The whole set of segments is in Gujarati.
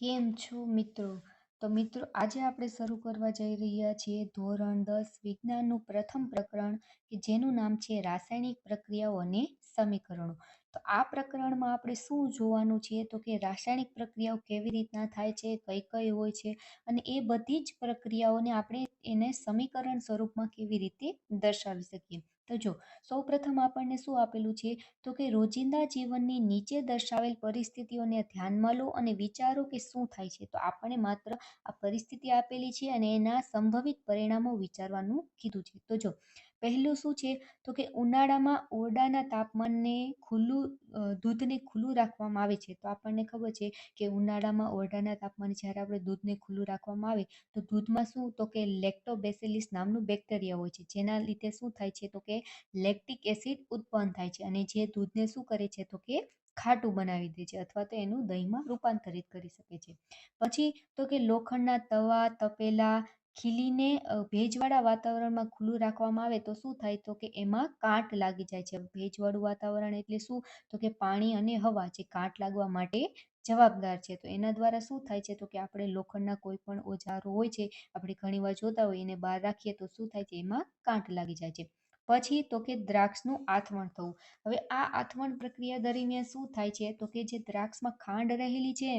કેમ છો મિત્રો? તો મિત્રો, આજે આપણે શરૂ કરવા જઈ રહ્યા છીએ ધોરણ દસ વિજ્ઞાનનું પ્રથમ પ્રકરણ કે જેનું નામ છે રાસાયણિક પ્રક્રિયાઓ અને સમીકરણો. તો આ પ્રકરણમાં આપણે શું જોવાનું છે? તો કે રાસાયણિક પ્રક્રિયાઓ કેવી રીતના થાય છે, કઈ કઈ હોય છે અને એ બધી જ પ્રક્રિયાઓને આપણે એને સમીકરણ સ્વરૂપમાં કેવી રીતે દર્શાવી શકીએ? તો જો, સૌપ્રથમ આપણને શું આપેલું છે? તો કે રોજિંદા જીવનની નીચે દર્શાવેલ પરિસ્થિતિઓને ધ્યાનમાં લો અને વિચારો કે શું થાય છે. તો આપણને માત્ર આ પરિસ્થિતિ આપેલી છે અને એના સંભવિત પરિણામો વિચારવાનું કીધું છે. તો જો પહેલું શું છે? તો કે ઉનાળામાં ઓરડાના તાપમાનને ખુલ્લું દૂધને ખુલ્લું રાખવામાં આવે છે. તો આપણને ખબર છે કે ઉનાળામાં ઓરડાના તાપમાને જ્યારે આપણે દૂધને ખુલ્લું રાખવામાં આવે, તો દૂધમાં શું? તો કે લેક્ટોબેસિલિસ નામનું બેક્ટેરિયા હોય છે. જેના લીધે શું થાય છે? તો કે લેક્ટિક એસિડ ઉત્પન્ન થાય છે. અને જે દૂધને શું કરે છે? તો કે ખાટું બનાવી દે છે અથવા તો એનું દહીંમાં રૂપાંતરિત કરી શકે છે. પછી તો કે લોખંડના તવા, તપેલા ખીલીને ભેજવાળા વાતાવરણમાં ખુલ્લું રાખવામાં આવે તો શું થાય? તો કે એમાં કાંટ લાગી જાય છે. ભેજવાળું વાતાવરણ એટલે શું? તો કે પાણી અને હવા જે કાંટ લાગવા માટે જવાબદાર છે. તો એના દ્વારા શું થાય છે? તો કે આપણે લોખંડના કોઈ પણ ઓજારો હોય છે, આપણે ઘણીવાર જોતા હોય એને બહાર રાખીએ તો શું થાય છે? એમાં કાંટ લાગી જાય છે. પછી તો કે દ્રાક્ષનું આથમણ થવું. હવે આ આથમણ પ્રક્રિયા દરમિયાન શું થાય છે? તો કે જે દ્રાક્ષમાં ખાંડ રહેલી છે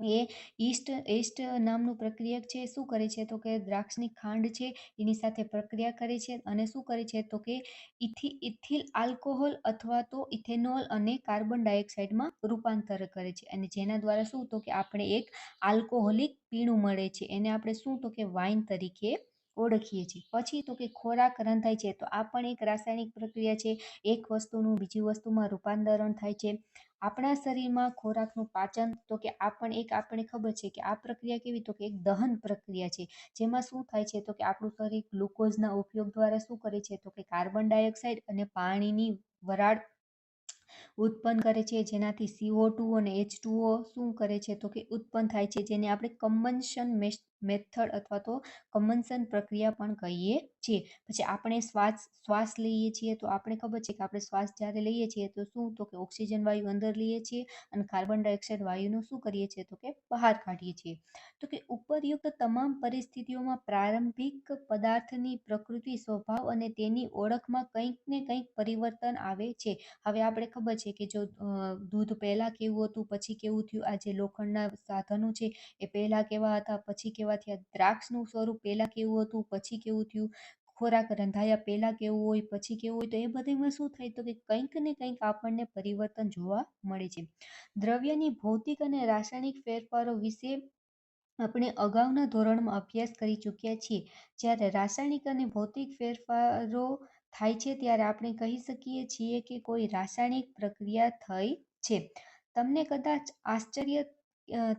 એ ઈસ્ટ એસ્ટ નામનું પ્રક્રિયક છે શું કરે છે? તો કે દ્રાક્ષની ખાંડ છે, એની સાથે પ્રક્રિયા કરે છે અને શું કરે છે? તો કે ઇથી, ઇથિલ આલ્કોહોલ અથવા તો ઇથેનોલ અને કાર્બન ડાયોક્સાઇડમાં રૂપાંતર કરે છે. અને જેના દ્વારા શું? તો કે આપણે એક આલ્કોહોલિક પીણું મળે છે. એને આપણે શું? તો કે વાઇન તરીકે ઓળખીએ છીએ. પછી તો કે ખોરાક રંધાય છે. તો આ પણ એક રાસાયણિક પ્રક્રિયા છે. એક વસ્તુનું બીજી વસ્તુમાં રૂપાંતરણ થાય છે. આપણા શરીરમાં ખોરાકનું પાચન, તો કે આ પણ એક આપણને ખબર છે કે આ પ્રક્રિયા કેવી, તો કે એક દહન પ્રક્રિયા છે. જેમાં શું થાય છે, તો કે આપણું શરીર ગ્લુકોઝના ઉપયોગ દ્વારા શું કરે છે, તો કે કાર્બન ડાયોક્સાઇડ અને પાણીની વરાળ ઉત્પન્ન કરે છે. જેનાથી સીઓ ટુ અને એચ ટુઓ શું કરે છે, તો કે ઉત્પન્ન થાય છે. જેને આપણે કમ્બન્શન મેથડ અથવા તો કમન્સન પ્રક્રિયા પણ કહીએ છીએ. પછી આપણે શ્વાસ શ્વાસ લઈએ છીએ તો આપણે ખબર છે કે આપણે શ્વાસ જ્યારે લઈએ છીએ તો શું? તો કે ઓક્સિજન વાયુ અંદર લઈએ છીએ અને કાર્બન ડાયોક્સાઇડ વાયુનું શું કરીએ છીએ? તો કે બહાર કાઢીએ છીએ. તો કે ઉપરયુક્ત તમામ પરિસ્થિતિઓમાં પ્રારંભિક પદાર્થની પ્રકૃતિ, સ્વભાવ અને તેની ઓળખમાં કંઈક ને કંઈક પરિવર્તન આવે છે. હવે આપણે ખબર છે કે જો દૂધ પહેલાં કેવું હતું, પછી કેવું થયું? આ જે લોખંડના સાધનો છે એ પહેલાં કેવા હતા, પછી કેવા થયા દ્રાક્ષનું સ્વરૂપ પહેલાં કેવું હતું, પછી કેવું થયું, ખોરાક રંધાયા પહેલાં કેવું હોય, પછી કેવું હોય, તો એ બધામાં શું થાય તો કે કંઈક ને કંઈક આપણને પરિવર્તન જોવા મળે છે. દ્રવ્યની ભૌતિક અને રાસાયણિક ફેરફારો વિશે આપણે અગાઉના ધોરણમાં અભ્યાસ કરી ચૂક્યા છીએ. જ્યારે રાસાયણિક અને ભૌતિક ફેરફારો થાય છે ત્યારે આપણે કહી શકીએ છીએ કે કોઈ રાસાયણિક પ્રક્રિયા થઈ છે. તમને કદાચ આશ્ચર્ય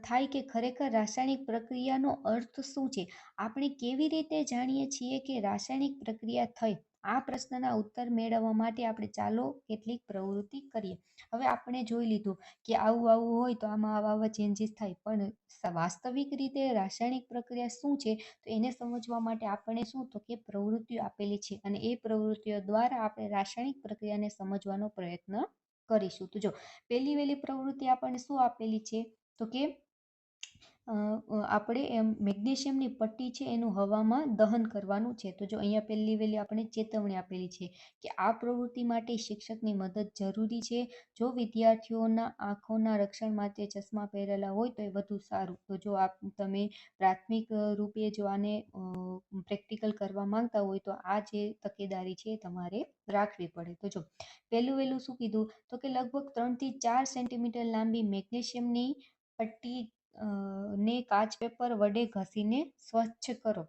થાય કે ખરેખર રાસાયણિક પ્રક્રિયાનો અર્થ શું છે? આપણે કેવી રીતે જાણીએ છીએ કે રાસાયણિક પ્રક્રિયા થઈ? આ પ્રશ્નના ઉત્તર મેળવવા માટે આપણે ચાલો કેટલીક પ્રવૃત્તિ કરીએ. હવે આપણે જોઈ લીધું કે આવું આવું હોય તો આમાં આવા આવા ચેન્જીસ થાય, પણ વાસ્તવિક રીતે રાસાયણિક પ્રક્રિયા શું છે? તો એને સમજવા માટે આપણે શું, તો કે પ્રવૃત્તિઓ આપેલી છે. અને એ પ્રવૃત્તિઓ દ્વારા આપણે રાસાયણિક પ્રક્રિયાને સમજવાનો પ્રયત્ન કરીશું. તો જો, પહેલી વહેલી પ્રવૃત્તિ આપણને શું આપેલી છે? તો કે આપણે એમ મેગ્નેશિયમની પટ્ટી છે એનું હવામાં દહન કરવાનું છે. તો જો અહીંયા પહેલી વહેલી આપણે ચેતવણી આપેલી છે કે આ પ્રવૃત્તિ માટે શિક્ષકની મદદ જરૂરી છે. જો વિદ્યાર્થીઓના આંખોના રક્ષણ માટે ચશ્મા પહેરેલા હોય તો એ વધુ સારું. તો જો આપ, તમે પ્રાથમિક રૂપે જો આને પ્રેક્ટિકલ કરવા માંગતા હોય તો આ જે તકેદારી છે તમારે રાખવી પડે. તો જો પહેલું વહેલું શું કીધું? તો કે લગભગ ત્રણથી ચાર સેન્ટીમીટર લાંબી મેગ્નેશિયમની પટ્ટી ને કાચ પેપર વડે ઘસીને સ્વચ્છ કરો.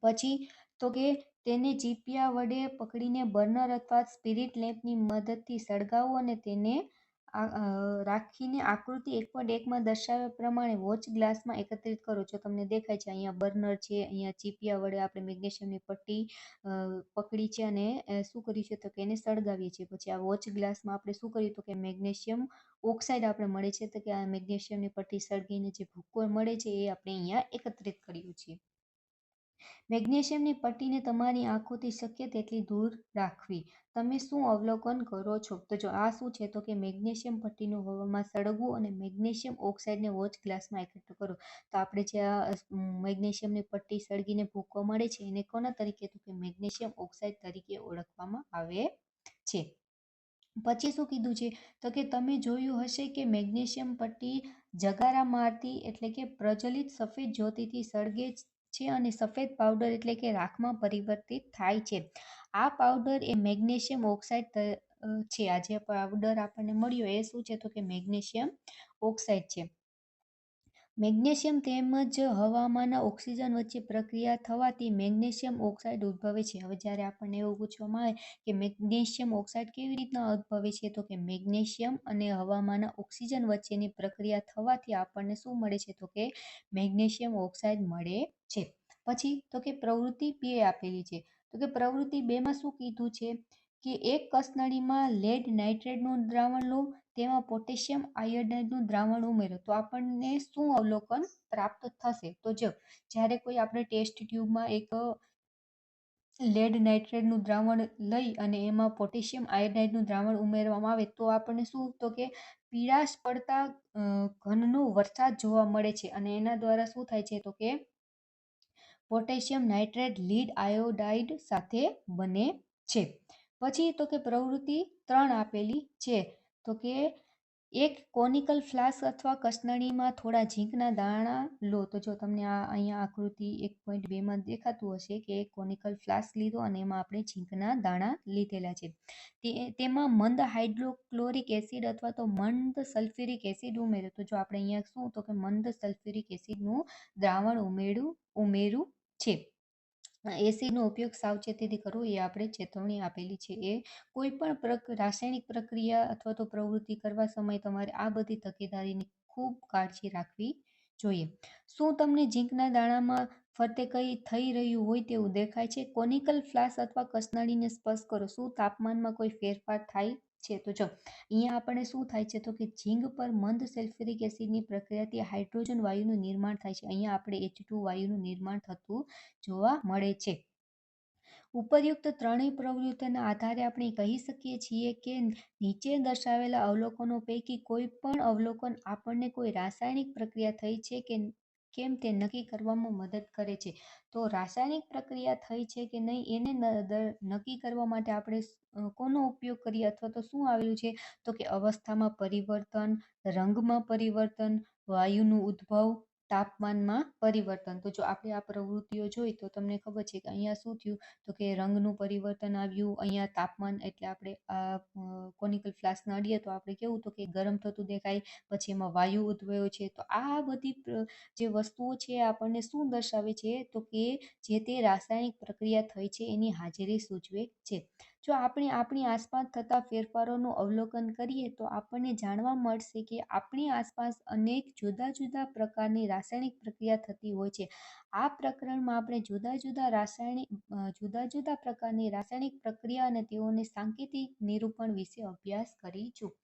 પછી તો કે તેને ચીપિયા વડે પકડીને બર્નર અથવા સ્પિરિટ લેમ્પની મદદથી સળગાવો અને તેને રાખીને આકૃતિ એક પોઈન્ટ એકમાં દર્શાવ્યા પ્રમાણે વોચ ગ્લાસમાં એકત્રિત કરો. જો તમને દેખાય છે, અહીંયા બર્નર છે, અહીંયા ચીપિયા વડે આપણે મેગ્નેશિયમની પટ્ટી પકડી છે અને શું કર્યું છે તો કે એને સળગાવીએ છીએ. પછી આ વોચ ગ્લાસમાં આપણે શું કર્યું તો કે મેગ્નેશિયમ ઓક્સાઇડ આપણે મળે છે તો કે આ મેગ્નેશિયમની પટ્ટી સળગીને જે ભૂકો મળે છે એ આપણે અહીંયા એકત્રિત કર્યું છે. મેગ્નેશિયમની પટ્ટીને તમારી આંખોથી શક્ય તેટલી દૂર રાખવી. તમે શું અવલોકન કરો છો? તો જો આ શું છે, તો કે મેગ્નેશિયમ પટ્ટીનું હવામાં સળગવું અને મેગ્નેશિયમ ઓક્સાઇડને વોચ ગ્લાસમાં એકઠું કરો. તો આપણે જે આ મેગ્નેશિયમની પટ્ટી સળગીને ભૂકો મળે છે, એને કોના તરીકે? તો કે મેગ્નેશિયમ ઓક્સાઇડ તરીકે ઓળખવામાં આવે છે. પછી શું કીધું છે? તો કે તમે જોયું હશે કે મેગ્નેશિયમ પટ્ટી જગારા મારતી એટલે કે પ્રજલિત સફેદ જ્યોતિથી સળગે છે અને સફેદ પાવડર એટલે કે રાખમાં પરિવર્તિત થાય છે. આ પાવડર એ મેગ્નેશિયમ ઓક્સાઇડ છે. આ જે પાવડર આપણને મળ્યો. એ શું છે તો કે મેગ્નેશિયમ ઓક્સાઇડ છે. મેગ્નેશિયમ તેમજ હવામાંના ઓક્સિજન વચ્ચે પ્રક્રિયા થવાથી મેગ્નેશિયમ ઓક્સાઇડ ઉદ્ભવે છે. હવે જ્યારે આપણને એવું પૂછવામાં આવે કે મેગ્નેશિયમ ઓક્સાઇડ કેવી રીતના ઉદ્ભવે છે, તો કે મેગ્નેશિયમ અને હવામાંના ઓક્સિજન વચ્ચેની પ્રક્રિયા થવાથી આપણને શું મળે છે, તો કે મેગ્નેશિયમ ઓક્સાઇડ મળે છે. પછી, તો કે પ્રવૃત્તિ બે આપેલી છે. તો કે પ્રવૃત્તિ બેમાં શું કીધું છે કે એક કસનળીમાં લેડ નાઇટ્રેટનું દ્રાવણ લો તેમાં પોટેશિયમ આયોડાઇડનું દ્રાવણ ઉમેરો તો આપણને શું અવલોકન પ્રાપ્ત થશે? તો જો, જ્યારે કોઈ આપણે ટેસ્ટ ટ્યુબમાં એક લેડ નાઇટ્રેટનું દ્રાવણ લઈ અને એમાં પોટેશિયમ આયોડાઇડનું દ્રાવણ ઉમેરવામાં આવે, તો આપણને શું? તો કે પીળાશ પડતા ઘનનો વરસાદ જોવા મળે છે અને એના દ્વારા શું થાય છે? તો કે પોટેશિયમ નાઇટ્રેટ લીડ આયોડાઇડ સાથે બને છે. પછી તો કે પ્રવૃત્તિ ત્રણ આપેલી છે. તો કે એક કોનિકલ ફ્લાસ્ક અથવા કસનળીમાં થોડા ઝીંકના દાણા લો. તો જો તમને આ અહીંયા આકૃતિ એક પોઈન્ટ બેમાં દેખાતું હશે કે એક કોનિકલ ફ્લાસ્ક લીધો અને એમાં આપણે ઝીંકના દાણા લીધેલા છે. તે, તેમાં મંદ હાઇડ્રોક્લોરિક એસિડ અથવા તો મંદ સલ્ફ્યુરિક એસિડ ઉમેર્યું તો જો આપણે અહીંયા શું તો કે મંદ સલ્ફ્યુરિક એસિડનું દ્રાવણ ઉમેરું ઉમેરું છે. એસિડનો ઉપયોગ સાવચેતીથી કરવો એ આપણે ચેતવણી આપેલી છે. એ કોઈ પણ રાસાયણિક પ્રક્રિયા અથવા તો પ્રવૃત્તિ કરવા સમયે તમારે આ બધી તકેદારીની ખૂબ કાળજી રાખવી જોઈએ. શું તમને ઝીંકના દાણામાં ફરતે કંઈ થઈ રહ્યું હોય તેવું દેખાય છે? કોનિકલ ફ્લાસ અથવા કસનાળીને સ્પર્શ કરો. શું તાપમાનમાં કોઈ ફેરફાર થાય? છે. તો જો, અહીંયા આપણે શું થાય છે તો કે ઝીંગ પર મંદ સલ્ફ્યુરિક એસિડની પ્રક્રિયાથી હાઇડ્રોજન વાયુનું નિર્માણ થાય છે. અહીંયા આપણે એચ વાયુનું નિર્માણ થતું જોવા મળે છે. ઉપરયુક્ત ત્રણેય પ્રવૃત્તિના આધારે આપણે કહી શકીએ છીએ કે નીચે દર્શાવેલા અવલોકનો પૈકી કોઈ પણ અવલોકન આપણને કોઈ રાસાયણિક પ્રક્રિયા થઈ છે કે કેમ તે નક્કી કરવામાં મદદ કરે છે? તો રાસાયણિક પ્રક્રિયા થઈ છે કે નહીં એને નક્કી કરવા માટે આપણે કોનો ઉપયોગ કરીએ અથવા તો શું આવેલું છે? તો કે અવસ્થામાં પરિવર્તન, રંગમાં પરિવર્તન, વાયુનું ઉદ્ભવ તાપમાનમાં પરિવર્તન. તો જો આપણે આ પ્રવૃત્તિઓ જોઈ, તો તમને ખબર છે કે અહીંયા શું થયું? તો કે રંગનું પરિવર્તન આવ્યું, અહીંયા તાપમાન એટલે આપણે આ કોનિકલ ફ્લાસ્કને અડીએ તો આપણે કેવું? તો કે ગરમ થતું દેખાય, પછી એમાં વાયુ ઉદ્ભવ્યો છે. તો આ બધી જે વસ્તુઓ છે આપણને શું દર્શાવે છે? તો કે જે તે રાસાયણિક પ્રક્રિયા થઈ છે, એની હાજરી સૂચવે છે. જો આપણે આપણી આસપાસ થતા ફેરફારોનું અવલોકન કરીએ તો આપણને જાણવા મળશે કે આપણી આસપાસ અનેક જુદા જુદા પ્રકારની રાસાયણિક પ્રક્રિયા થતી હોય છે. આ પ્રકરણમાં આપણે જુદા જુદા રાસાયણિક જુદા જુદા પ્રકારની રાસાયણિક પ્રક્રિયા અને તેઓને સાંકેતિક નિરૂપણ વિશે અભ્યાસ કરીશું.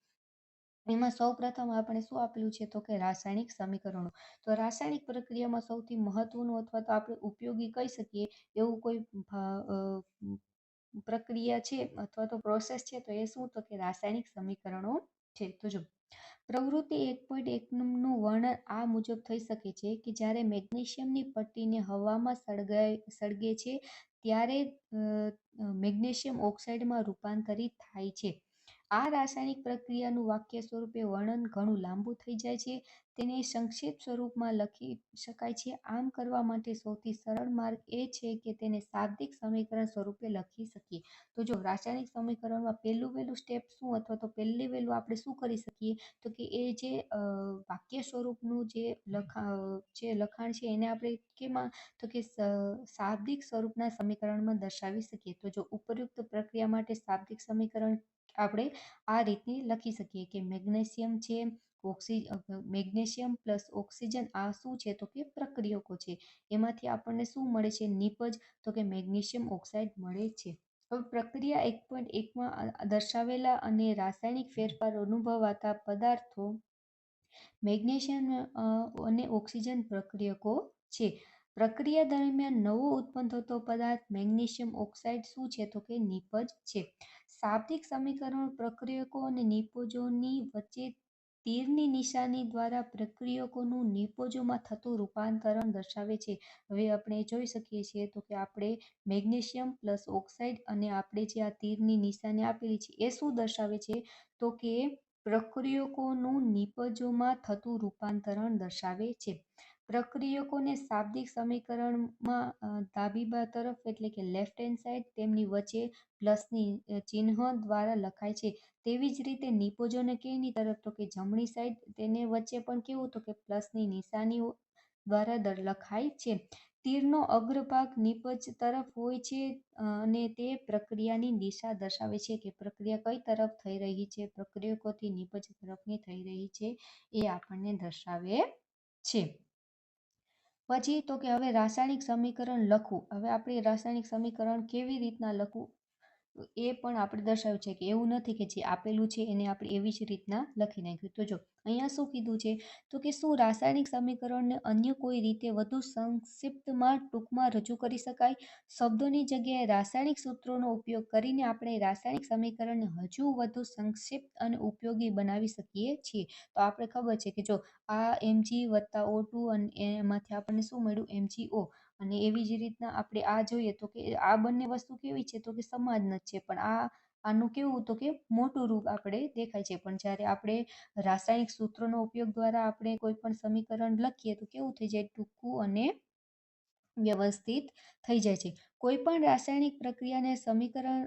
એમાં સૌ પ્રથમ આપણે શું આપેલું છે તો કે રાસાયણિક સમીકરણો. તો રાસાયણિક પ્રક્રિયામાં સૌથી મહત્વનું અથવા તો આપણે ઉપયોગી કહી શકીએ એવું કોઈ પ્રક્રિયા છે અથવા તો પ્રોસેસ છે, તો એ શું? તો કે રાસાયણિક સમીકરણો છે. તો જો, પ્રવૃત્તિ એક પોઈન્ટ એકનું વર્ણન આ મુજબ થઈ શકે છે કે જ્યારે મેગ્નેશિયમની પટ્ટીને હવામાં સળગાય, સળગે છે, ત્યારે મેગ્નેશિયમ ઓક્સાઇડમાં રૂપાંતરિત થાય છે. આ રાસાયણિક પ્રક્રિયાનું વાક્ય સ્વરૂપે વર્ણન ઘણું લાંબુ થઈ જાય છે. તેને સંક્ષિપ્ત સ્વરૂપમાં લખી શકાય છે. આમ કરવા માટે સૌથી સરળ માર્ગ એ છે કે તેને શાબ્દિક સમીકરણ સ્વરૂપે લખી શકીએ. તો જો રાસાયણિક સમીકરણમાં પહેલું વહેલું સ્ટેપ શું અથવા તો પહેલી વહેલું આપણે શું કરી શકીએ? તો કે એ જે વાક્ય સ્વરૂપનું જે લખા જે લખાણ છે એને આપણે કેમાં, તો કે શાબ્દિક સ્વરૂપના સમીકરણમાં દર્શાવી શકીએ. તો જો ઉપયુક્ત પ્રક્રિયા માટે શાબ્દિક સમીકરણ આપણે આ રીતની લખી શકીએ કે મેગ્નેશિયમ છે, ઓક્સિ મેગ્નેશિયમ પ્લસ ઓક્સિજન આ શું છે? તો કે પ્રક્રિયકો છે. એમાંથી આપણને શું મળે છે? નીપજ તો કે મેગ્નેશિયમ ઓક્સાઇડ મળે છે. હવે પ્રક્રિયા એક પોઈન્ટ એકમાં દર્શાવેલા અને રાસાયણિક ફેરફાર અનુભવાતા પદાર્થો મેગ્નેશિયમ અને ઓક્સિજન પ્રક્રિયકો છે. પ્રક્રિયા દરમિયાન નવો ઉત્પન્ન થતો પદાર્થ મેગ્નેશિયમ ઓક્સાઇડ શું છે? તો કે નિપજ છે. શાબ્દિક સમીકરણ પ્રક્રિયકો અને નિપજોની વચ્ચે તીરની નિશાની દ્વારા પ્રક્રિયકોનું નિપજોમાં થતું રૂપાંતરણ દર્શાવે છે. હવે આપણે જોઈ શકીએ છીએ તો કે આપણે મેગ્નેશિયમ પ્લસ ઓક્સાઇડ અને આપણે જે આ તીરની નિશાની આપેલી છે એ શું દર્શાવે છે? તો કે પ્રક્રિયકોનું નિપજોમાં થતું રૂપાંતરણ દર્શાવે છે. પ્રક્રિયકોને શાબ્દિક સમીકરણમાં ધાબીબા તરફ એટલે કે લેફ્ટ હેન્ડ સાઈડ તેમની વચ્ચે પ્લસની ચિહ્ન દ્વારા લખાય છે. તેવી જ રીતે નિપજોને કેની તરફ તો કે જમણી સાઈડ તેને વચ્ચે પણ કેવું તો કે પ્લસની નિશાની દ્વારા લખાય છે. તીરનો અગ્રભાગ નિપજ તરફ હોય છે અને તે પ્રક્રિયાની દિશા દર્શાવે છે કે પ્રક્રિયા કઈ તરફ થઈ રહી છે, પ્રક્રિયકોથી નિપજ તરફની થઈ રહી છે એ આપણને દર્શાવે છે. પછી તો કે હવે રાસાયણિક સમીકરણ લખવું. હવે આપણે રાસાયણિક સમીકરણ કેવી રીતના લખવું? એ પણ આપણે દર્શાવ્યું છે કે એવું નથી કે જે આપેલું છે એને આપણે એવી જ રીતના લખી નાખ્યું. તો જો, અહીંયા શું કીધું છે? તો કે શું રાસાયણિક સમીકરણને અન્ય કોઈ રીતે વધુ સંક્ષિપ્તમાં ટૂંકમાં રજૂ કરી શકાય? શબ્દોની જગ્યાએ રાસાયણિક સૂત્રોનો ઉપયોગ કરીને આપણે રાસાયણિક સમીકરણને હજુ વધુ સંક્ષિપ્ત અને ઉપયોગી બનાવી શકીએ છીએ. તો આપણે ખબર છે કે જો આ એમજી વત્તા ઓ ટુ અને એમાંથી આપણને શું મળ્યું? એમજી ઓ અને એવી જ રીતના આપણે આ જોઈએ તો કે આ બંને વસ્તુ કેવી છે તો કે સમાન જ છે. પણ આ, આનું કેવું તો કે મોટું રૂપ આપણે દેખાય છે. પણ જ્યારે આપણે રાસાયણિક સૂત્રોનો ઉપયોગ દ્વારા આપણે કોઈ પણ સમીકરણ લખીએ તો કેવું થઈ જાય? ટૂંકું અને વ્યવસ્થિત થઈ જાય છે. કોઈ પણ રાસાયણિક પ્રક્રિયાને સમીકરણ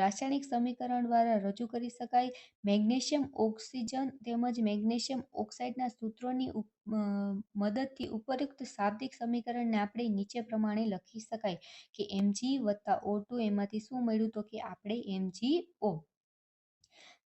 રાસાયણિક સમીકરણ દ્વારા રજૂ કરી શકાય. મેગ્નેશિયમ ઓક્સિજન તેમજ મેગ્નેશિયમ ઓક્સાઇડના સૂત્રોની મદદથી ઉપયુક્ત શાબ્દિક સમીકરણને આપણે નીચે પ્રમાણે લખી શકાય કે એમજી વત્તા ઓ ટુ એમાંથી શું મળ્યું તો કે આપણે એમજી ઓ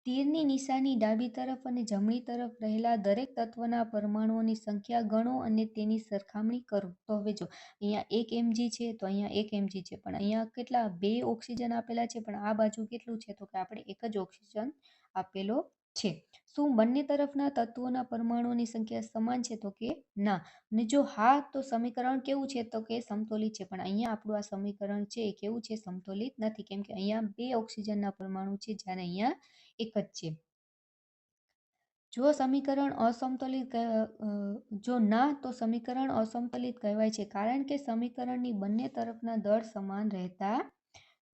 તીરની નિશાની ડાબી તરફ અને જમણી તરફ રહેલા દરેક તત્વના પરમાણુઓની સંખ્યા ગણો અને તેની સરખામણી કરો. તો હવે જો, અહીંયા એક એમજી છે, તો અહીંયા એક એમજી છે. પણ અહીંયા કેટલા, બે ઓક્સિજન આપેલા છે, પણ આ બાજુ કેટલું છે? તો કે આપણે એક જ ઓક્સિજન આપેલો છે. શું બંને તરફના તત્વોના પરમાણુઓની સંખ્યા સમાન છે તો કે ના? અને જો હા, તો સમીકરણ કેવું છે તો કે સમતોલિત છે. પણ અહીંયા આપણું આ સમીકરણ છે એ કેવું છે? સમતોલિત નથી. કેમ કે અહીંયા બે ઓક્સિજનના પરમાણુ છે જ્યારે અહીંયા એક જ છે. જો સમીકરણ અસમતોલિત જો ના, તો સમીકરણ અસમતોલિત કહેવાય છે. કારણ કે સમીકરણની બંને તરફના દળ સમાન રહેતા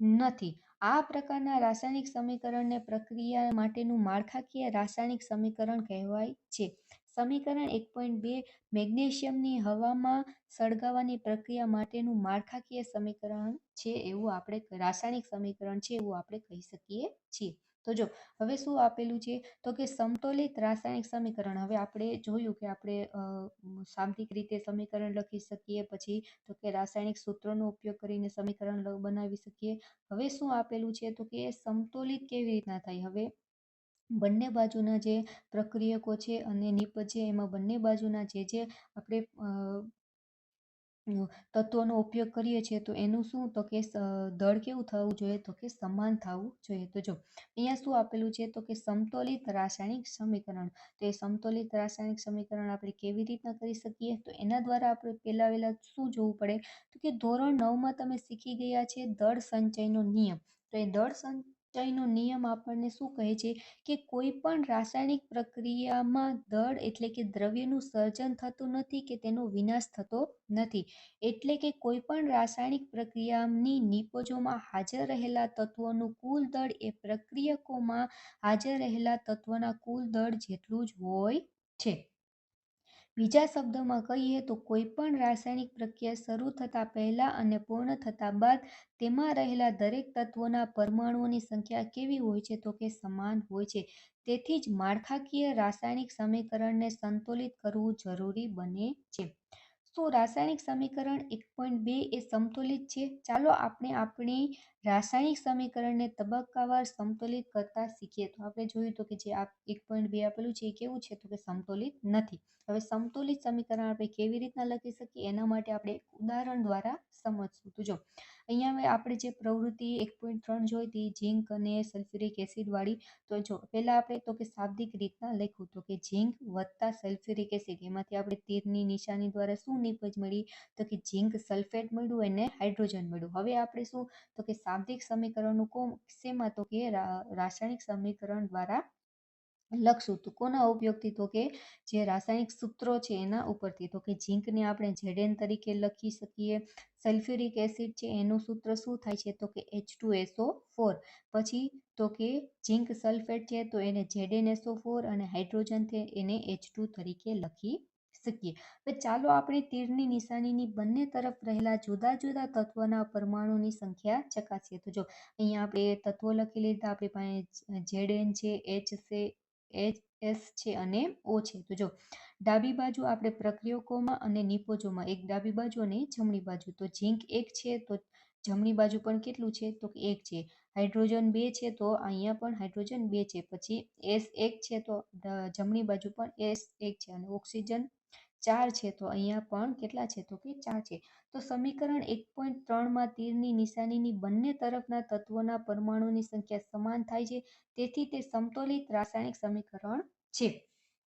નથી. આ પ્રકારના રાસાયણિક સમીકરણને પ્રક્રિયા માટેનું માળખાકીય રાસાયણિક સમીકરણ કહેવાય છે. સમીકરણ એક પોઈન્ટ બે, મેગ્નેશિયમની હવામાં સળગાવવાની પ્રક્રિયા માટેનું માળખાકીય સમીકરણ છે એવું આપણે રાસાયણિક સમીકરણ છે એવું આપણે કહી શકીએ છીએ. તો જો, હવે શું આપેલું છે? તો કે સમતોલિત રાસાયણિક સમીકરણ. હવે આપણે જોયું કે આપણે શાબ્દિક રીતે સમીકરણ લખી શકીએ, પછી તો કે રાસાયણિક સૂત્રોનો ઉપયોગ કરીને સમીકરણ બનાવી શકીએ. હવે શું આપેલું છે? તો કે સમતોલિત કેવી રીતના થાય? હવે બંને બાજુના જે પ્રક્રિયકો છે અને નિપજ છે, એમાં બંને બાજુના જે જે આપણે તત્વોનો ઉપયોગ કરીએ છીએ તો એનું શું? તો કે દળ કેવું થવું જોઈએ? તો કે સમાન થવું જોઈએ. તો જો, અહીંયા શું આપેલું છે? તો કે સમતોલિત રાસાયણિક સમીકરણ. તો એ સમતોલિત રાસાયણિક સમીકરણ આપણે કેવી રીતના કરી શકીએ? તો એના દ્વારા આપણે પહેલાં વહેલાં શું જોવું પડે? તો કે ધોરણ નવમાં તમે શીખી ગયા છે દળ સંચયનો નિયમ. તો એ દળ સંચય સંચયનો નિયમ આપણને શું કહે છે? કે કોઈ પણ રાસાયણિક પ્રક્રિયામાં દળ એટલે કે દ્રવ્યનું સર્જન થતું નથી કે તેનો વિનાશ થતો નથી. એટલે કે કોઈ પણ રાસાયણિક પ્રક્રિયાની નિપજોમાં હાજર રહેલા તત્વોનું કુલ દળ એ પ્રક્રિયકોમાં હાજર રહેલા તત્વના કુલ દળ જેટલું જ હોય છે. બીજા શબ્દોમાં કહીએ તો કોઈ પણ રાસાયણિક પ્રક્રિયા શરૂ થતાં પહેલાં અને પૂર્ણ થતાં બાદ તેમાં રહેલા દરેક તત્વોના પરમાણુઓની સંખ્યા કેવી હોય છે તો કે સમાન હોય છે. તેથી જ માળખાકીય રાસાયણિક સમીકરણને સંતુલિત કરવું જરૂરી બને છે. શું રાસાયણિક સમીકરણ એક પોઈન્ટ બે એ સંતુલિત છે? ચાલો આપણે આપણી રાસાયણિક સમીકરણને તબક્કાવાર સમતોલિત કરતા શીખીએ તો આપણે જોયું તો કે જે આ એક પોઈન્ટ બે આપેલું છે એ કેવું છે તો કે સમતોલિત નથી. હવે સમતોલિત સમીકરણ આપણે કેવી રીતના લખી શકીએ? એના માટે આપણે ઉદાહરણ દ્વારા સમજશું. તો જો, અહીંયા આપણે જે પ્રવૃત્તિ એક પોઈન્ટ ત્રણ જોઈ હતી, ઝીંક અને સલ્ફ્યુરિક એસિડ વાળી, તો જો, પહેલાં આપણે તો કે શાબ્દિક રીતના લખ્યું તો કે ઝીંક વત્તા સલ્ફ્યુરિક એસિડ, એમાંથી આપણે તીરની નિશાની દ્વારા શું નિપજ મળી? તો કે ઝીંક સલ્ફેટ મળ્યું અને હાઇડ્રોજન મળ્યું. હવે આપણે શું? તો કે શાબ્દિક સમીકરણનું કોમ શેમાં તો કે રાસાયણિક સમીકરણ દ્વારા લખશું. તો કોના ઉપયોગથી? તો કે જે રાસાયણિક સૂત્રો છે એના ઉપરથી. તો કે ઝીંકને આપણે ઝેડેન તરીકે લખી શકીએ. સલ્ફ્યુરિક એસિડ છે એનું સૂત્ર શું થાય છે? તો કે એચ ટુ એસો ફોર પછી તો કે ઝીંક સલ્ફેટ છે તો એને ઝેડેન એસો ફોર અને હાઇડ્રોજન છે એને એચ ટુ તરીકે લખી શકીએ. હવે ચાલો આપણે તીરની નિશાનીની બંને તરફ રહેલા જુદા જુદા તત્વના પરમાણુની સંખ્યા ચકાસીએ. તો જો અહીંયા આપણે તત્વો લખી લીધા, આપણી પાસે ઝેડ છે, એચ છે, એચ, એસ છે અને ઓ છે. તો જો ડાબી બાજુ આપણે પ્રક્રિયકોમાં અને નિપોજોમાં, એક ડાબી બાજુ અને જમણી બાજુ. તો ઝીંક એક છે, તો જમણી બાજુ પણ કેટલું છે? તો એક છે. હાઇડ્રોજન બે છે, તો અહીંયા પણ હાઇડ્રોજન બે છે. પછી એસ એક છે, તો જમણી બાજુ પણ એસ એક છે અને ઓક્સિજન ચાર છે તો અહીંયા પણ કેટલા છે તો કે ચાર છે. તો સમીકરણ એક પોઈન્ટ ત્રણમાં તીરની નિશાનીની બંને તરફના તત્વોના પરમાણુની સંખ્યા સમાન થાય છે. તેથી તે સમતોલિત રાસાયણિક સમીકરણ છે.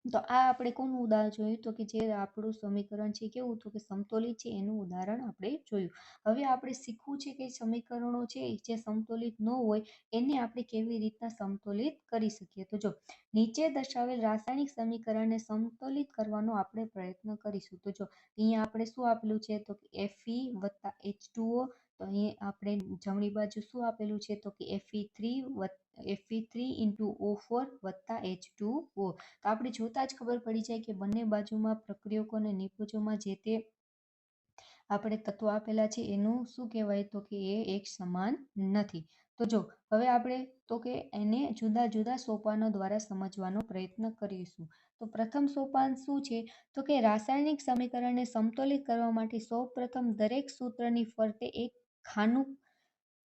તો આ આપણે કોનું ઉદાહરણ જોયું? તો કે જે આપણું સમીકરણ છે કેવું? તો કે સમતોલિત છે એનું ઉદાહરણ આપણે જોયું. હવે આપણે શીખવું છે કે સમીકરણો છે જે સમતોલિત ન હોય, એને આપણે કેવી રીતના સમતોલિત કરી શકીએ? તો જો, નીચે દર્શાવેલ રાસાયણિક સમીકરણને સમતોલિત કરવાનો આપણે પ્રયત્ન કરીશું. તો જો, અહીંયા આપણે શું આપેલું છે? તો કે એફઈ વત્તા એચ ટુઓ તો અહીં આપણે જમણી બાજુ શું આપેલું છે? તો કે F E three F E three into O four વત્તા એચ ટુ ઓ તો આપણે જોતાં જ ખબર પડી જાય કે બંને બાજુમાં પ્રક્રિયકો અને નિપજોમાં જે તે આપણે તત્વો આપેલા છે એનું શું કહેવાય? તો કે એ એક સમાન નથી. તો જો, હવે આપણે તો કે એને જુદા જુદા સોપાનો દ્વારા સમજવાનો પ્રયત્ન કરીશું. તો પ્રથમ સોપાન શું છે? તો કે રાસાયણિક સમીકરણને સમતોલિત કરવા માટે સૌપ્રથમ દરેક સૂત્રની ફરતે એક ખાનું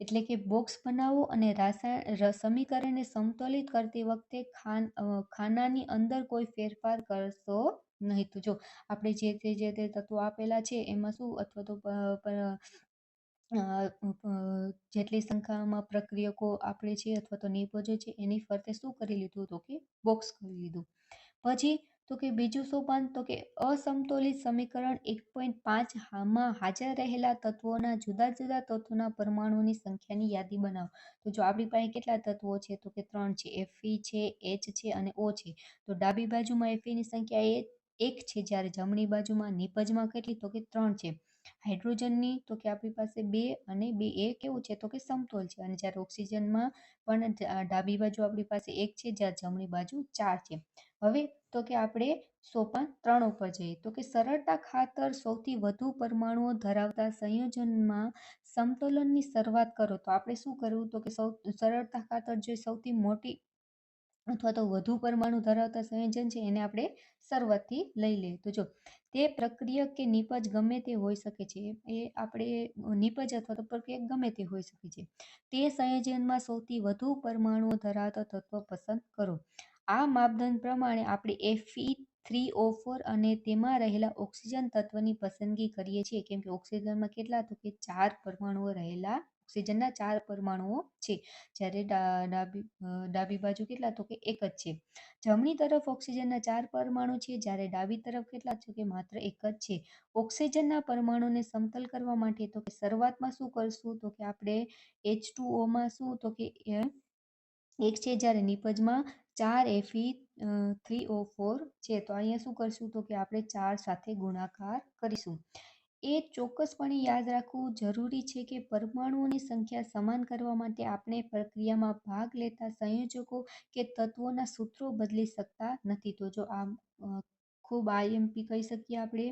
એટલે કે બોક્સ બનાવો અને રાસાયણ સમીકરણને સંતુલિત કરતી વખતે ખાન ખાનાની અંદર કોઈ ફેરફાર કરશો નહીં તો જો આપણે જે તે જે તે તત્વો આપેલા છે એમાં શું અથવા તો જેટલી સંખ્યામાં પ્રક્રિયકો આપણે છે અથવા તો નિપજો છે એની ફરતે શું કરી લીધું તો કે બોક્સ કરી લીધું. પછી તો કે બીજું સોપાન તો કે અસમતોલિત સમીકરણ એક પોઈન્ટ પાંચ હામાં હાજર રહેલા તત્વોના જુદા જુદા તત્વોના પરમાણુની સંખ્યાની યાદી બનાવો. તો જો આપણી પાસે કેટલા તત્વો છે? તો કે ત્રણ છે. એફઈ છે એચ છે અને ઓ છે. તો ડાબી બાજુમાં એફઈની સંખ્યા એ એક છે જ્યારે જમણી બાજુમાં નિપજમાં કેટલી તો કે ત્રણ છે. હાઇડ્રોજનની તો કે આપણી પાસે બે અને બે એ કેવું છે તો કે સમતોલ છે અને જ્યારે ઓક્સિજનમાં પણ ડાબી બાજુ આપણી પાસે એક છે જ્યારે જમણી બાજુ ચાર છે. હવે તો કે આપણે સોપાન ત્રણ ઉપર જઈએ તો કે સરળતા ખાતર સૌથી વધુ પરમાણુઓ ધરાવતા સંયોજનમાં સમતોલનની શરૂઆત કરો તો આપણે શું કરવું તો કે સૌ સરળતા ખાતર જે સૌથી મોટી અથવા તો વધુ પરમાણુ ધરાવતા સંયોજન છે, એને આપણે શરૂઆતથી લઈ લઈએ. તો જો, તે પ્રક્રિયક કે નિપજ ગમે તે હોઈ શકે છે, એ આપણે નિપજ અથવા તો પ્રક્રિયક ગમે તે હોઈ શકે છે. તે સંયોજનમાં સૌથી વધુ પરમાણુઓ ધરાવતા તત્વ પસંદ કરો. આ માપદંડ પ્રમાણે આપણે એફઈ થ્રી ઓ ફોર અને તેમાં રહેલા ઓક્સિજન તત્વની પસંદગી કરીએ છીએ. કેમ કે ઓક્સિજનમાં કેટલા તો કે ચાર પરમાણુઓ રહેલા ઓક્સિજનના ચાર પરમાણુઓ છે. જ્યારે ડાબી ડાબી બાજુ કેટલા? તો કે એક જ છે. જમણી તરફ ઓક્સિજનના ચાર પરમાણુ છે, જ્યારે ડાબી તરફ કેટલા? છે કે માત્ર એક જ છે. ઓક્સિજનના પરમાણુને સમતલ કરવા માટે તો કે શરૂઆતમાં શું કરશું? તો કે આપણે એચમાં શું? તો કે એક છે જ્યારે નિપજમાં ચાર એફી થ્રી ઓ ફોર છે. તો અહીંયા શું કરશું? તો કે આપણે ચાર સાથે ગુણાકાર કરીશું. એ ચોક્કસપણે યાદ રાખવું જરૂરી છે કે પરમાણુઓની સંખ્યા સમાન કરવા માટે આપણે પ્રક્રિયામાં ભાગ લેતા સંયોજકો કે તત્વોના સૂત્રો બદલી શકતા નથી. તો જો આ ખૂબ આઈએમપી કહી શકીએ આપણે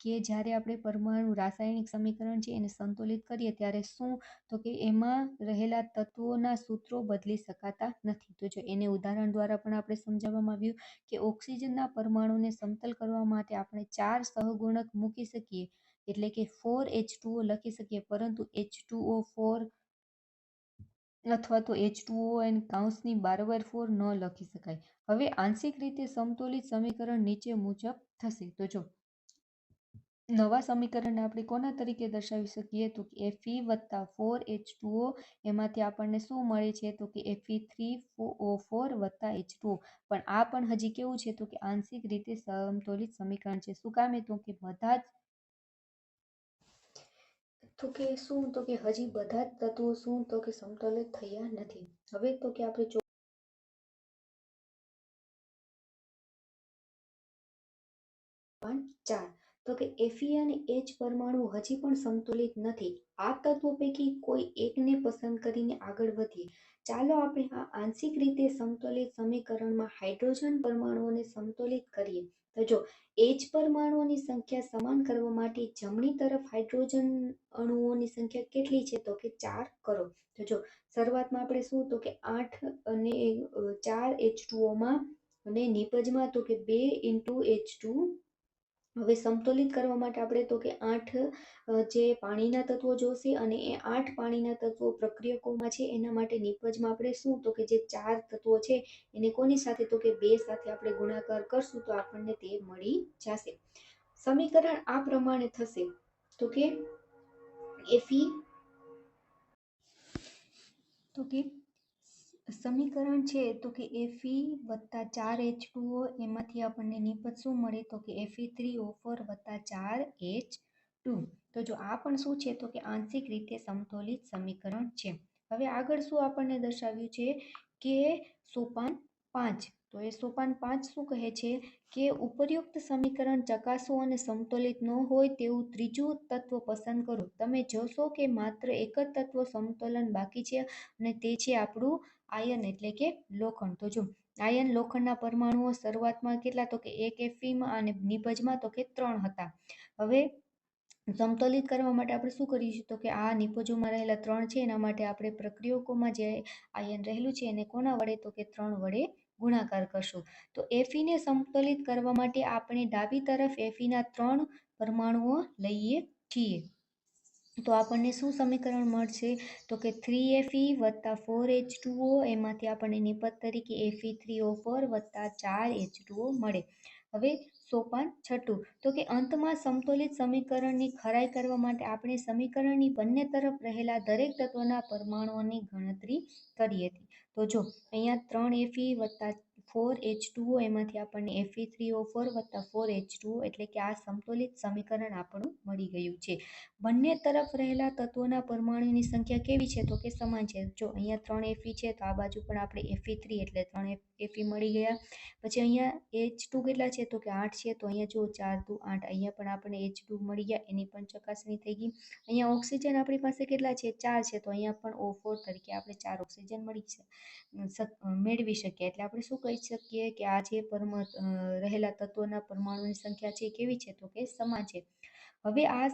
કે જ્યારે આપણે પરમાણુ રાસાયણિક સમીકરણ છે એને સંતુલિત કરીએ ત્યારે શું? તો કે એમાં રહેલા તત્વોના સૂત્રો બદલી શકાતા નથી. તો જો એને ઉદાહરણ દ્વારા પણ આપણે સમજાવવામાં આવ્યું કે ઓક્સિજનના પરમાણુને સમતલ કરવા માટે આપણે ચાર સહગુણક મૂકી શકીએ એટલે કે ફોર એચ ટુઓ લખી શકીએ, પરંતુ એચ ટુઓ ફોર અથવા તો એચ ટુઓ એન કાઉન્સની બારોબાર ફોર ન લખી શકાય. હવે આંશિક રીતે સમતોલિત સમીકરણ નીચે મુજબ થશે. તો જો, નવા સમીકરણને આપણે કોના તરીકે દર્શાવી શકીએ? તો કે એફઈ વત્તા ફોર એચ ટુઓ એમાંથી આપણને શું મળે છે? તો કે F E three O four વત્તા એચ ટુઓ પણ આ પણ હજી કેવું છે? તો કે આંશિક રીતે સમતોલિત સમીકરણ છે. શું કામે તો કે બધા જ તો કે શું, તો કે હજી બધા જ તત્વો શું, તો કે સમતોલિત થયા નથી. હવે તો કે આપણે ચાર. તો કે એફી અને એચ પરમાણુ હજી પણ સંતુલિત નથી. આ તત્વો પૈકી કોઈ એકને પસંદ કરીને આગળ વધીએ. ચાલો આપણે આ આંશિક રીતે સંતુલિત સમીકરણમાં હાઇડ્રોજન પરમાણુઓને સંતુલિત કરીએ. તો જો એચ પરમાણુઓની સંખ્યા સમાન કરવા માટે જમણી તરફ હાઇડ્રોજન અણુઓની સંખ્યા કેટલી છે? તો કે ચાર કરો. તો જો શરૂઆતમાં આપણે શું? તો કે આઠ અને ચાર એચ ટુઓમાં અને નિપજમાં તો કે બે ઇન્ટુ એચ ટુ હવે સંતુલિત કરવા માટે આપણે તો કે આઠ જે પાણીના તત્વો જોશે અને એ આઠ પાણીના તત્વો પ્રક્રિયકોમાં છે, એના માટે નિપજમાં આપણે શું તો કે જે ચાર તત્વો છે, એને કોની સાથે તો કે બે સાથે આપણે ગુણાકાર કરશું તો આપણને તે મળી જશે. સમીકરણ આ પ્રમાણે થશે તો કે એફી, તો કે સમીકરણ છે તો કે એફી વત્તા ચાર એચ ટુઓ એમાંથી આપણને નિપજ શું મળે? તો કે એફી થ્રી ઓ ફોર વત્તા ચાર એચ ટુ તો જો આ પણ શું છે? તો કે આંશિક રીતે સમતોલિત સમીકરણ છે. હવે આગળ શું આપણને દર્શાવ્યું છે? કે સોપાન પાંચ. તો એ સોપાન પાંચ શું કહે છે? કે ઉપરયુક્ત સમીકરણ ચકાસો અને સમતોલિત ન હોય તેવું ત્રીજું તત્વ પસંદ કરો. તમે જોશો કે માત્ર એક જ તત્વ સમતોલન બાકી છે અને તે છે આપણું આયન એટલે કે લોખંડ. તો જો આયન લોખંડના પરમાણુઓ શરૂઆતમાં કેટલા? તો કે એક એફીમાં અને નિપજમાં તો કે ત્રણ હતા. હવે સમતોલિત કરવા માટે આપણે શું કરીશું? તો કે આ નિપજોમાં રહેલા ત્રણ છે, એના માટે આપણે પ્રક્રિયકોમાં જે આયન રહેલું છે, એને કોના વડે? તો કે ત્રણ વડે ગુણાકાર કરશું. તો એફીને સમતોલિત કરવા માટે આપણે ડાબી તરફ એફીના ત્રણ પરમાણુઓ લઈએ છીએ. તો આપણને શું સમીકરણ મળશે? તો કે થ્રી એફઈ વત્તા ફોર એચ ટુઓ એમાંથી આપણને નિપત તરીકે એફઈ થ્રી ઓ ફોર વત્તા ચાર એચ ટુઓ મળે. હવે સોપાન છઠ્ઠું. તો કે અંતમાં સમતોલિત સમીકરણની ખરાઈ કરવા માટે આપણે સમીકરણની બંને તરફ રહેલા દરેક તત્વના પરમાણુઓની ગણતરી કરી હતી. તો જો, અહીંયા ત્રણ એફઈ વત્તા ફોર એચ ટુઓ એમાંથી આપણને F E three O four વત્તા ફોર એચ ટુઓ એટલે કે આ સમતોલિત સમીકરણ આપણું મળી ગયું છે. બંને તરફ રહેલા તત્વોના પરમાણુની સંખ્યા કેવી છે? તો કે સમાન છે. જો અહીંયા ત્રણ એફી છે, તો આ બાજુ પણ આપણે એફી થ્રી એટલે ત્રણ એફી મળી ગયા. પછી અહીંયા એચ ટુ કેટલા છે? તો કે આઠ છે. તો અહીંયા જો ચાર ટુ આઠ, અહીંયા પણ આપણને એચ ટુ મળી ગયા. એની પણ ચકાસણી થઈ ગઈ. અહીંયા ઓક્સિજન આપણી પાસે કેટલા છે? ચાર છે. તો અહીંયા પણ ઓ ફોર તરીકે આપણે ચાર ઓક્સિજન મળી મેળવી શકીએ. એટલે આપણે શું કહી શકીએ કે આ જે પરમ રહેલા તત્વોના પરમાણુની સંખ્યા છે કેવી છે? તો કે સમાન છે. હવે આ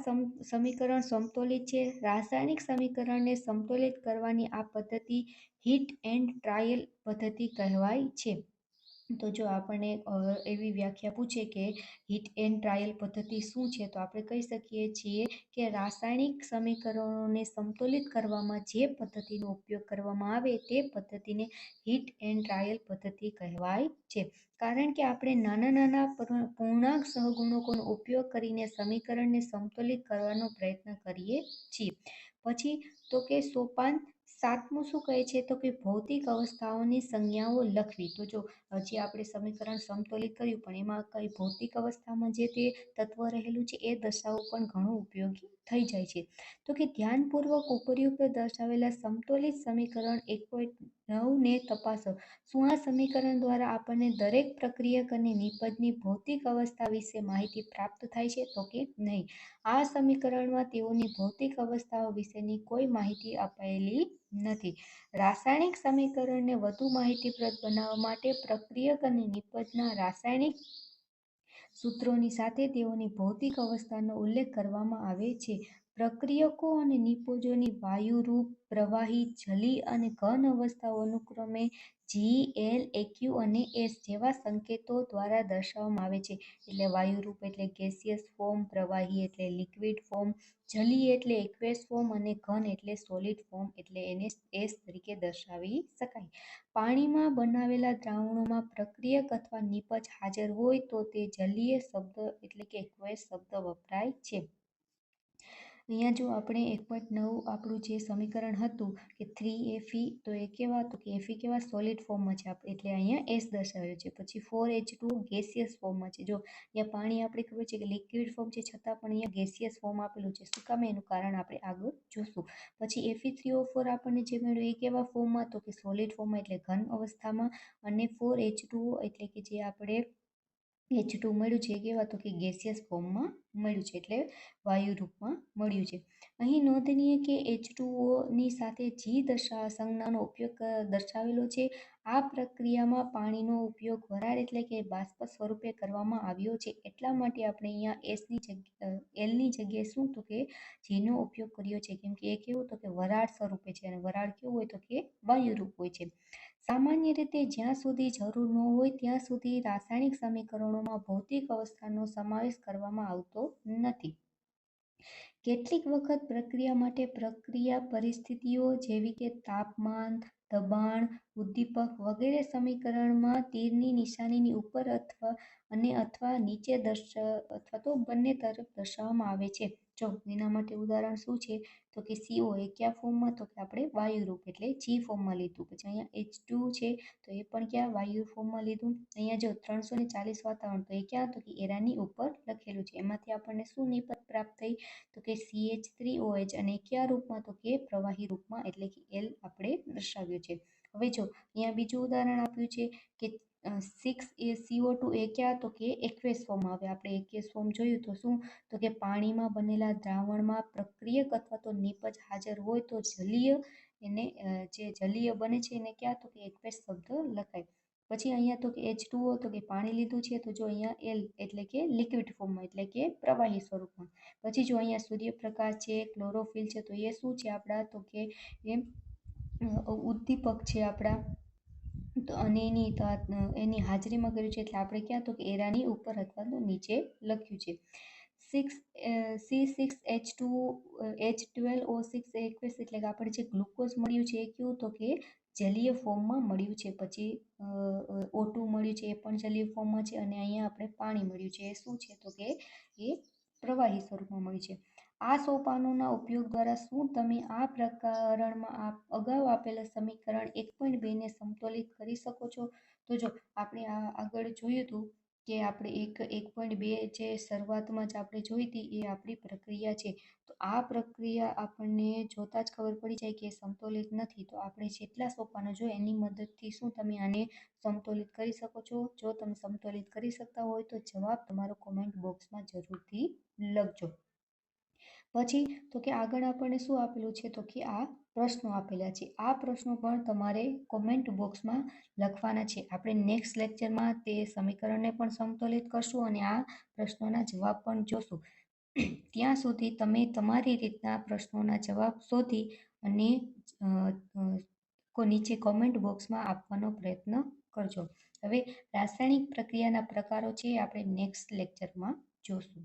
સમીકરણ સમતોલિત છે. રાસાયણિક સમીકરણને સમતોલિત કરવાની આ પદ્ધતિ હિટ એન્ડ ટ્રાયલ પદ્ધતિ કહેવાય છે. તો જો આપણને એવી વ્યાખ્યા પૂછે કે હિટ એન્ડ ટ્રાયલ પદ્ધતિ શું છે, તો આપણે કહી શકીએ છીએ કે રાસાયણિક સમીકરણોને સંતુલિત કરવામાં જે પદ્ધતિનો ઉપયોગ કરવામાં આવે તે પદ્ધતિને હિટ એન્ડ ટ્રાયલ પદ્ધતિ કહેવાય છે. કારણ કે આપણે નાના નાના પૂર્ણાંક સહગુણકોનો ઉપયોગ કરીને સમીકરણને સંતુલિત કરવાનો પ્રયત્ન કરીએ છીએ. પછી તો કે સોપાન સાતમું શું કહે છે? તો કે ભૌતિક અવસ્થાઓની સંજ્ઞાઓ લખવી. તો જો હજી આપણે સમીકરણ સમતોલિત કર્યું, પણ એમાં કઈ ભૌતિક અવસ્થામાં જે તે તત્વ રહેલું છે, એ દર્શાવવું પણ ઘણું ઉપયોગી થઈ જાય છે. તો કે ધ્યાનપૂર્વક ઉપરયુક્ત દર્શાવેલા સમતોલિત સમીકરણ એક પોઈન્ટ નવને તપાસો. શું આ સમીકરણ દ્વારા આપણને દરેક પ્રક્રિયક અને નિપજની ભૌતિક અવસ્થા વિશે માહિતી પ્રાપ્ત થાય છે તો કે નહીં? આ સમીકરણમાં તેઓની ભૌતિક અવસ્થાઓ વિશેની કોઈ માહિતી અપાયેલી નથી. રાસાયણિક સમીકરણને વધુ માહિતીપ્રદ બનાવવા માટે પ્રક્રિયક અને નિપજના રાસાયણિક સૂત્રોની સાથે તેઓની ભૌતિક અવસ્થાનો ઉલ્લેખ કરવામાં આવે છે. પ્રક્રિયકો અને નિપજોની વાયુરૂપ પ્રવાહી જલી અને ઘન અવસ્થાઓ અનુક્રમે જી એલ એક્યુ અને એસ જેવા સંકેતો દ્વારા દર્શાવવામાં આવે છે. એટલે વાયુરૂપ એટલે ગેસિયસ ફોર્મ પ્રવાહી એટલે લિક્વિડ ફોર્મ જલીય એટલે એક્વેસ ફોર્મ અને ઘન એટલે સોલિડ ફોર્મ એટલે એને એસ તરીકે દર્શાવી શકાય. પાણીમાં બનાવેલા દ્રાવણોમાં પ્રક્રિયક અથવા નિપજ હાજર હોય તો તે જલીય શબ્દ એટલે કે એક્વેસ શબ્દ વપરાય છે. અહીંયા જો આપણે એક પોઈન્ટ નવ આપણું જે સમીકરણ હતું કે થ્રી એફી તો એ કેવા તો કે એફી કેવા સોલિડ ફોર્મમાં છે? આપણે એટલે અહીંયા એસ દર્શાવ્યો છે. પછી ફોર એચ ટુ ગેસિયસ ફોર્મમાં છે. જો અહીંયા પાણી આપણે ખબર છે કે લિક્વિડ ફોર્મ છે, છતાં પણ અહીંયા ગેસિયસ ફોર્મ આપેલું છે. શું કામ એનું કારણ આપણે આગળ જોશું. પછી એફી થ્રી ઓ ફોર આપણને જે મળ્યું એ કેવા ફોર્મમાં તો કે સોલિડ ફોર્મમાં એટલે ઘન અવસ્થામાં. અને ફોર એચ ટુ એટલે કે જે આપણે એચ ટુ મળ્યું છે કેવા તો કે ગેસિયસ ફોર્મમાં મળ્યું છે એટલે વાયુ રૂપમાં મળ્યું છે. અહીં નોંધનીય કે એચ ટુઓની સાથે જી દર્શા સંજ્ઞાનો ઉપયોગ દર્શાવેલો છે. આ પ્રક્રિયામાં પાણીનો ઉપયોગ વરાળ એટલે કે બાષ્પ સ્વરૂપે કરવામાં આવ્યો છે. એટલા માટે આપણે અહીંયા એસની જગ્યા એલની જગ્યાએ શું તો કે જીનો ઉપયોગ કર્યો છે. કેમ કે એ કેવું તો કે વરાળ સ્વરૂપે છે અને વરાળ કેવું હોય તો કે વાયુરૂપ હોય છે. સામાન્ય રીતે જ્યાં સુધી જરૂર ન હોય ત્યાં સુધી રાસાયણિક સમીકરણોમાં ભૌતિક અવસ્થાનો સમાવેશ કરવામાં આવતો નથી. કેટલીક વખત પ્રક્રિયા માટે પ્રક્રિયા પરિસ્થિતિઓ જેવી કે તાપમાન, દબાણ, ઉદ્દીપક વગેરે સમીકરણમાં તીરની નિશાનીની ઉપર અથવા અને અથવા નીચે દર્શ અથવા તો બંને તરફ દર્શાવવામાં આવે છે. જો એના માટે ઉદાહરણ શું છે? તો કે સીઓ એ કયા ફોર્મમાં તો કે આપણે વાયુરૂપ એટલે જી ફોર્મમાં લીધું. પછી અહીંયા એચ ટુ છે, તો એ પણ ક્યાં? વાયુ ફોર્મમાં લીધું. અહીંયા જો ત્રણસો ને ચાલીસ વાતાવરણ, તો એ ક્યાં? તો કે એરાની ઉપર લખેલું છે. એમાંથી આપણને શું નિપત પ્રાપ્ત થઈ? તો કે C H three O H અને કયા રૂપમાં? તો કે પ્રવાહી રૂપમાં, એટલે કે એલ આપણે દર્શાવ્યું છે. હવે જો અહીંયા બીજું ઉદાહરણ આપ્યું છે કે સિક્સ એ સીઓ ટુ એ ક્યાં? તો કે એકવેસ ફોર્મ આવે. આપણે એકવેસ ફોર્મ જોયું તો શું? તો કે પાણીમાં બનેલા દ્રાવણમાં પ્રક્રિયક અથવા તો નિપજ હાજર હોય તો જલીય એને જે જલીય બને છે એને ક્યાં? તો કે એકવેસ શબ્દ લખાય. પછી અહીંયા તો કે એચ ટુઓ તો કે પાણી લીધું છે તો જો અહીંયા એલ એટલે કે લિક્વિડ ફોર્મમાં એટલે કે પ્રવાહી સ્વરૂપમાં. પછી જો અહીંયા સૂર્યપ્રકાશ છે ક્લોરોફિલ છે, તો એ શું છે આપણા? તો કે એ ઉદ્દીપક છે આપણા. તો અને એની એની હાજરીમાં કર્યું છે એટલે આપણે ક્યાં તો કે એરાની ઉપર અથવા તો નીચે લખ્યું છે. Six C six H two H twelve O six એકવીસ એટલે કે આપણે જે ગ્લુકોઝ મળ્યું છે એ કયું તો કે જલીય ફોર્મમાં મળ્યું છે. પછી ઓ મળ્યું છે એ પણ જલીય ફોર્મમાં છે અને અહીંયા આપણે પાણી મળ્યું છે. એ શું છે તો કે એ પ્રવાહી સ્વરૂપમાં મળ્યું છે. આ સોપાનોના ઉપયોગ દ્વારા શું તમે આ પ્રકરણમાં આ અગાઉ આપેલા સમીકરણ એક પોઈન્ટ બેને સંતુલિત કરી શકો છો? તો જો આપણે આ આગળ જોયું હતું કે આપણે એક એક પોઈન્ટ બે જે શરૂઆતમાં જ આપણે જોઈ હતી એ આપણી પ્રક્રિયા છે, તો આ પ્રક્રિયા આપણને જોતાં જ ખબર પડી જાય કે સંતુલિત નથી. તો આપણે જેટલા સોપાનો જો એની મદદથી શું તમે આને સંતુલિત કરી શકો છો? જો તમે સંતુલિત કરી શકતા હોય તો જવાબ તમારો કોમેન્ટ બોક્સમાં જરૂરથી લખજો. પછી તો કે આગળ આપણને શું આપેલું છે? તો કે આ પ્રશ્નો આપેલા છે. આ પ્રશ્નો પણ તમારે કોમેન્ટ બોક્સમાં લખવાના છે. આપણે નેક્સ્ટ લેક્ચરમાં તે સમીકરણને પણ સંતુલિત કરશું અને આ પ્રશ્નોના જવાબ પણ જોશું. ત્યાં સુધી તમે તમારી રીતના પ્રશ્નોના જવાબ શોધી અને નીચે કોમેન્ટ બોક્સમાં આપવાનો પ્રયત્ન કરજો. હવે રાસાયણિક પ્રક્રિયાના પ્રકારો છે આપણે નેક્સ્ટ લેક્ચરમાં જોશું.